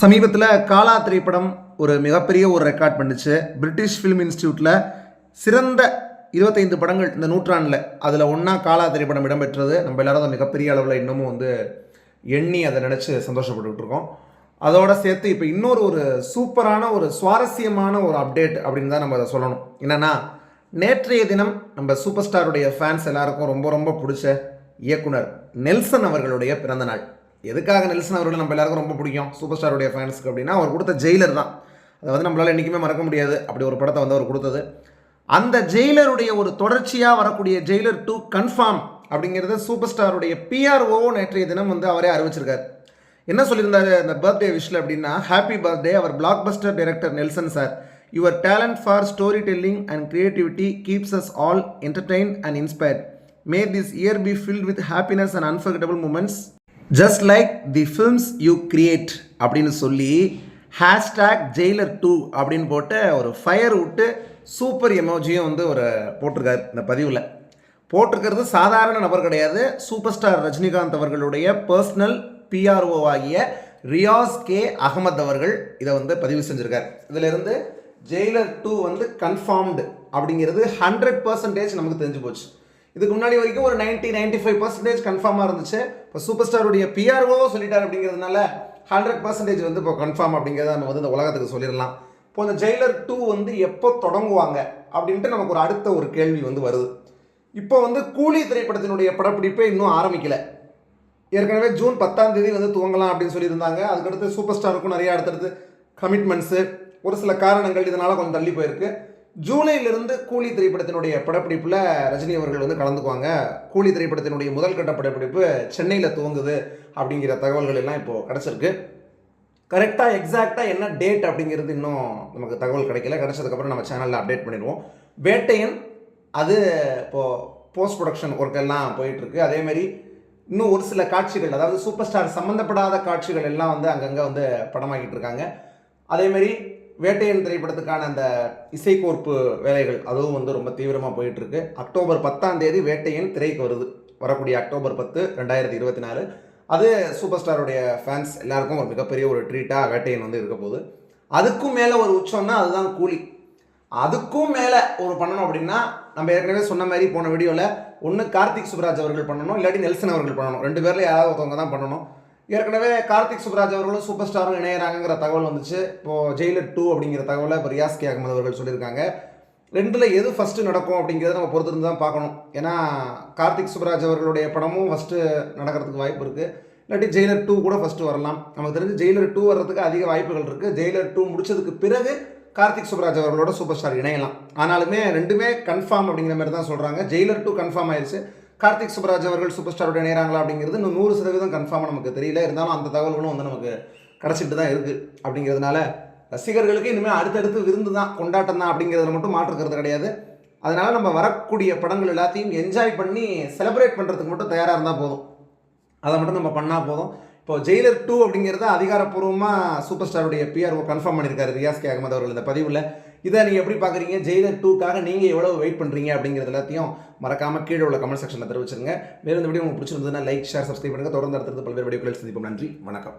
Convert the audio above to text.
சமீபத்தில் காலா திரைப்படம் ஒரு மிகப்பெரிய ஒரு ரெக்கார்ட் பண்ணுச்சு. பிரிட்டிஷ் ஃபிலிம் இன்ஸ்டியூட்டில் சிறந்த இருபத்தைந்து படங்கள் இந்த நூற்றாண்டில் அதில் ஒன்றா காலா திரைப்படம் இடம்பெற்றது. நம்ம எல்லாரும் அதை மிகப்பெரிய அளவில் இன்னமும் வந்து எண்ணி அதை நினச்சி சந்தோஷப்பட்டுக்கிட்டு இருக்கோம். அதோட சேர்த்து இப்போ இன்னொரு ஒரு சூப்பரான ஒரு சுவாரஸ்யமான ஒரு அப்டேட் அப்படின்னு தான் நம்ம அதை சொல்லணும். என்னென்னா நேற்றைய தினம் நம்ம சூப்பர் ஸ்டாருடைய ஃபேன்ஸ் எல்லாருக்கும் ரொம்ப ரொம்ப பிடிச்ச இயக்குனர் நெல்சன் அவர்களுடைய பிறந்த நாள். எதுக்காக நெல்சன் அவர்களை நம்ம எல்லாருக்கும் ரொம்ப பிடிக்கும்? சூப்பர் ஸ்டாருடைய ஃபேன்ஸ்க்கு அப்படின்னா அவர் கொடுத்த ஜெயிலர் தான். அதை வந்து நம்மளால் என்றைக்குமே மறக்க முடியாது. அப்படி ஒரு படத்தை வந்து அவர் கொடுத்தது. அந்த ஜெயிலருடைய ஒரு தொடர்ச்சியாக வரக்கூடிய ஜெயிலர் டூ கன்ஃபார்ம் அப்படிங்கிறத சூப்பர் ஸ்டாருடைய பிஆர்ஓ நேற்றைய தினம் வந்து அவரே அறிவிச்சிருக்காரு. என்ன சொல்லியிருந்தாரு அந்த பர்த்டே விஷில் அப்படின்னா happy birthday our blockbuster director Nelson sir your talent for story telling and creativity keeps us all entertain and inspired may this year be filled with happiness and unforgettable moments just like the films you create அப்படின்னு சொல்லி hashtag Jailer two அப்படின்னு போட்டு ஒரு fire விட்டு super எமோஜியும் வந்து ஒரு போட்டிருக்காரு இந்த பதிவில். போட்டிருக்கிறது சாதாரண நபர் கிடையாது. சூப்பர் ஸ்டார் ரஜினிகாந்த் அவர்களுடைய பர்சனல் பிஆர்ஓ ஆகிய ரியாஸ் கே அகமத் அவர்கள் இதை வந்து பதிவு செஞ்சுருக்கார். இதிலிருந்து ஜெயிலர் டூ வந்து கன்ஃபார்ம்டு அப்படிங்கிறது ஹண்ட்ரட் பர்சன்டேஜ் நமக்கு தெரிஞ்சு போச்சு. இதுக்கு முன்னாடி வரைக்கும் ஒரு 90 95% ஃபைவ் பர்சன்டேஜ் கன்ஃபார்மாக இருந்துச்சு. இப்போ சூப்பர் ஸ்டாருடைய பிஆர்ஓ சொல்லிட்டார் அப்படிங்கிறதுனால ஹண்ட்ரட் பர்சன்டேஜ் வந்து இப்போ கன்ஃபார்ம் அப்படிங்கிறத நம்ம வந்து இந்த உலகத்துக்கு சொல்லிடலாம். இப்போ இந்த ஜெயிலர் டூ வந்து எப்போ தொடங்குவாங்க அப்படின்ட்டு நமக்கு ஒரு அடுத்த ஒரு கேள்வி வந்து வருது. இப்போ வந்து கூலி திரைப்படத்தினுடைய படப்பிடிப்பே இன்னும் ஆரம்பிக்கல. ஏற்கனவே ஜூன் பத்தாம் தேதி வந்து துவங்கலாம் அப்படின்னு சொல்லியிருந்தாங்க. அதுக்கடுத்து சூப்பர் ஸ்டாருக்கும் நிறைய அடுத்தடுத்து கமிட்மெண்ட்ஸு ஒரு சில காரணங்கள் இதனால் கொஞ்சம் தள்ளி போயிருக்கு. ஜூலையிலிருந்து கூலி திரைப்படத்தினுடைய படப்பிடிப்பில் ரஜினி அவர்கள் வந்து கலந்துக்குவாங்க. கூலி திரைப்படத்தினுடைய முதல் கட்ட படப்பிடிப்பு சென்னையில் துவங்குது அப்படிங்கிற தகவல்கள் எல்லாம் இப்போது கிடச்சிருக்கு. கரெக்டாக எக்ஸாக்டாக என்ன டேட் அப்படிங்கிறது இன்னும் நமக்கு தகவல் கிடைக்கல. கிடச்சதுக்கப்புறம் நம்ம சேனலில் அப்டேட் பண்ணிடுவோம். வேட்டையன் அது இப்போது போஸ்ட் ப்ரொடக்ஷன் ஒர்க் எல்லாம் போயிட்டுருக்கு அதேமாரி இன்னும் ஒரு சில காட்சிகள் அதாவது சூப்பர் ஸ்டார் சம்மந்தப்படாத காட்சிகள் எல்லாம் வந்து அங்கங்கே வந்து படமாக்கிட்டு இருக்காங்க. அதேமாரி வேட்டையன் திரைப்படத்துக்கான அந்த இசைக்கோர்ப்பு வேலைகள் அதுவும் வந்து ரொம்ப தீவிரமாக போயிட்டுருக்கு. அக்டோபர் பத்தாம் தேதி வேட்டையன் திரைக்கு வருது. வரக்கூடிய அக்டோபர் பத்து ரெண்டாயிரத்தி இருபத்தி நாலு. அது சூப்பர் ஸ்டாருடைய ஃபேன்ஸ் எல்லாருக்கும் ஒரு மிகப்பெரிய ஒரு ட்ரீட்டாக வேட்டையன் வந்து இருக்க போகுது. அதுக்கும் மேலே ஒரு உச்சம்னா அதுதான் கூலி. அதுக்கும் மேலே ஒரு பண்ணணும் அப்படின்னா நம்ம ஏற்கனவே சொன்ன மாதிரி போன வீடியோவில் ஒன்று கார்த்திக் சுப்ராஜ் அவர்கள் பண்ணணும் இல்லாட்டி நெல்சன் அவர்கள் பண்ணணும். ரெண்டு பேரில் யாராவது ஒருத்தவங்க தான் பண்ணணும். ஏற்கனவே கார்த்திக் சுப்ராஜ் அவர்களும் சூப்பர் ஸ்டாரும் இணையறாங்கிற தகவல் வந்துச்சு. இப்போது ஜெயிலர் டூ அப்படிங்கிற தகவலை இப்போ ரியாஸ் கே அகமது அவர்கள் சொல்லியிருக்காங்க. ரெண்டில் எது ஃபஸ்ட்டு நடக்கும் அப்படிங்கிறத நம்ம பொறுத்திருந்து தான் பார்க்கணும். ஏன்னா கார்த்திக் சுப்ராஜ் அவர்களுடைய படமும் ஃபஸ்ட்டு நடக்கிறதுக்கு வாய்ப்பு இருக்குது இல்லாட்டி ஜெயிலர் டூ கூட ஃபஸ்ட்டு வரலாம். நமக்கு தெரிஞ்சு ஜெயிலர் டூ வர்றதுக்கு அதிக வாய்ப்புகள் இருக்குது ஜெயிலர் டூ முடிச்சதுக்கு பிறகு கார்த்திக் சுப்ராஜ் அவர்களோட சூப்பர் ஸ்டார் இணையலாம். ஆனாலுமே ரெண்டுமே கன்ஃபார்ம் அப்படிங்கிற மாதிரி தான் சொல்கிறாங்க ஜெயிலர் டூ கன்ஃபார்ம் ஆயிடுச்சு கார்த்திக் சுப்ராஜ் அவர்கள் சூப்பர் ஸ்டாரோட இணையறாங்களா அப்படிங்கிறது இன்னும் நூறு சதவீதம் கன்ஃபார்மாக நமக்கு தெரியல. இருந்தாலும் அந்த தகவல்களும் வந்து நமக்கு கிடச்சிட்டு தான் இருக்குது அப்படிங்கிறதுனால ரசிகர்களுக்கு இனிமேல் அடுத்தடுத்து விருந்து தான் கொண்டாட்டம் தான் அப்படிங்கிறதுல மட்டும் மாற்றுக்கிறது கிடையாது. அதனால் நம்ம வரக்கூடிய படங்கள் எல்லாத்தையும் என்ஜாய் பண்ணி செலிப்ரேட் பண்ணுறதுக்கு மட்டும் தயாராக இருந்தால் போதும். அதை மட்டும் நம்ம பண்ணால் போதும். இப்போ ஜெயிலர் டூ அப்படிங்கிறத அதிகாரப்பூர்வமாக சூப்பர் ஸ்டாருடைய பிஆர்ஓ கன்ஃபார்ம் பண்ணியிருக்காரு ரியாஸ் கே அகமது அவர்கள் இந்த பதிவில். இதை நீங்கள் எப்படி பார்க்குறீங்க ஜெயிலர் டூக்காக நீங்கள் எவ்வளோ வெயிட் பண்ணுறீங்க அப்படிங்கிறது எல்லாத்தையும் மறக்காமல் கீழே உள்ள கமெண்ட் செக்ஷனில் தெரிவிச்சிருங்க. மேலும் இந்த வீடியோ உங்களுக்கு பிடிச்சிருந்ததுன்னா லைக் ஷேர் சப்ஸ்கிரைப் பண்ணுங்கள் தொடர்ந்து அடுத்தது பல்வேறு வீடியோக்களில் சந்திப்போம். நன்றி. வணக்கம்.